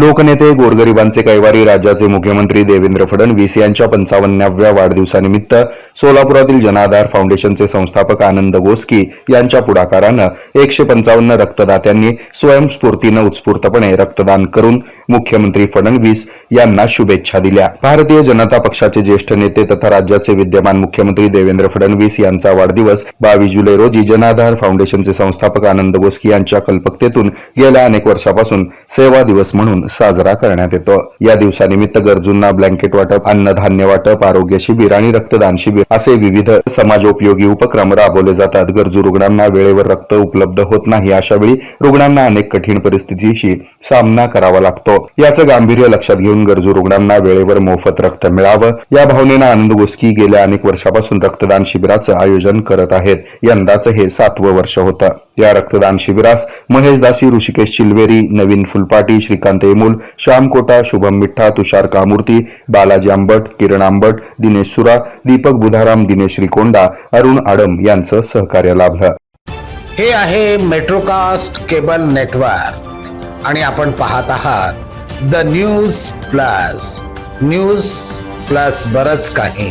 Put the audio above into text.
लोकनेते गोरगरिबांचे कैवारी राज्याचे मुख्यमंत्री देवेंद्र फडणवीस यांच्या पंचावन्नाव्या वाढदिवसानिमित्त सोलापुरातील जनाधार फाउंडेशनचे संस्थापक आनंद गोस्की यांच्या पुढाकारानं एकशे पंचावन्न रक्तदात्यांनी स्वयंस्फूर्तीनं उत्स्फूर्तपणे रक्तदान करून मुख्यमंत्री फडणवीस यांना शुभेच्छा दिल्या. भारतीय जनता पक्षाचे ज्येष्ठ नेते तथा राज्याचे विद्यमान मुख्यमंत्री देवेंद्र फडणवीस यांचा वाढदिवस बावीस जुलै रोजी जनाधार फाउंडेशनचे संस्थापक आनंद गोस्की यांच्या कल्पकतेतून गेल्या अनेक वर्षापासून सेवा दिवस म्हणून साजरा करण्यात येतो. या दिवसानिमित्त गरजूंना ब्लँकेट वाटप अन्नधान्य वाटप आरोग्य शिबिर आणि रक्तदान शिबिर असे विविध समाजोपयोगी उपक्रम राबवले जातात. गरजू रुग्णांना वेळेवर रक्त उपलब्ध होत नाही अशा वेळी रुग्णांना अनेक कठीण परिस्थितीशी सामना करावा लागतो. याचं गांभीर्य लक्षात घेऊन गरजू रुग्णांना वेळेवर मोफत रक्त मिळावं. या भावनेनं आनंद गोस्की गेल्या अनेक वर्षापासून रक्तदान शिबिराचं आयोजन करत आहेत. यंदाचं हे सातवं वर्ष होतं. या रक्तदान शिबिरास महेश दासी ऋषिकेश चिलवेरी नवीन फुलपाटी श्रीकांत एमूल श्याम कोटा शुभम मिठ्ठा तुषार कामूर्ती बालाजी आंबट किरण आंबट दिनेश सुरा दीपक बुधाराम दिनेश श्रीकोंडा अरुण आडम यांचं सहकार्य लाभलं हे आहे मेट्रोकास्ट केबल नेटवर्क. आणि आपण पाहत आहात the news plus. News plus बरच काही.